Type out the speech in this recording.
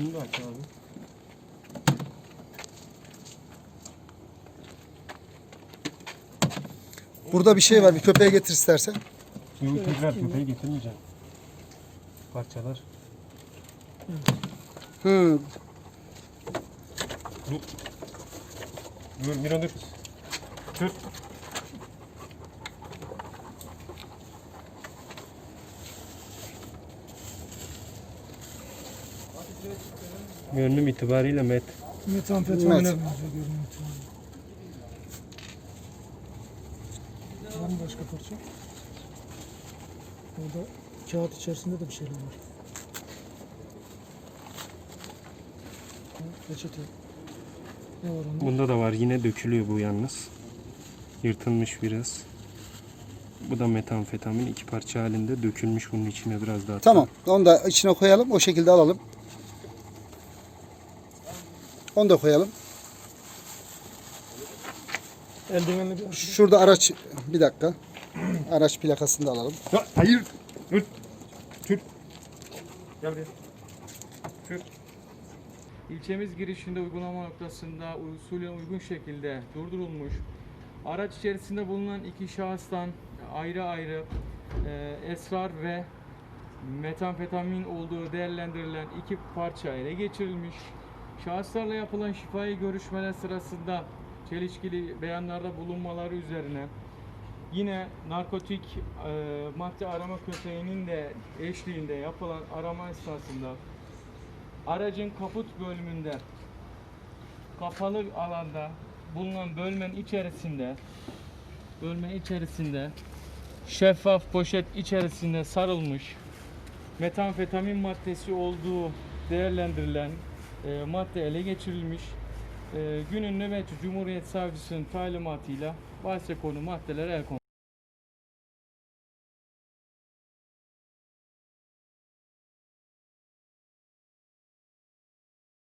Şunu da aç abi. Burada bir şey var. Bir köpeğe getir istersen. Yok tekrar köpeği getirmeyeceğim. Parçalar. Hı. Dur Miro dur. Dur. Görünüm itibariyle met. Metamfetamin Met. evet. görünüyor. Var mı başka parça? Orada kağıt içerisinde de bir şeyler var. Ha, Peçete. Ne var onda? Bunda da var yine dökülüyor bu yalnız. Yırtılmış biraz. Bu da metamfetamin iki parça halinde dökülmüş bunun içine biraz daha. Tamam. Onu da içine koyalım. O şekilde alalım. Onu da koyalım. Eldivenli bir Şurada araç bir dakika. Araç plakasını da alalım. Ya, hayır. Dur. Tür. Gel buraya. Tür. İlçemiz girişinde uygulama noktasında usulü uygun şekilde durdurulmuş. Araç içerisinde bulunan iki şahıstan ayrı ayrı e, esrar ve metamfetamin olduğu değerlendirilen iki parça ele geçirilmiş. Şahıslarla yapılan şifai görüşmeler sırasında çelişkili beyanlarda bulunmaları üzerine yine narkotik e, madde arama köpeğinin de eşliğinde yapılan arama esnasında aracın kaput bölümünde kapalı alanda bulunan bölmenin içerisinde bölme içerisinde şeffaf poşet içerisinde sarılmış metamfetamin maddesi olduğu değerlendirilen e, madde ele geçirilmiş. E, günün nöbetçi Cumhuriyet Savcısının talimatıyla bahse konu maddelere el konulmuş.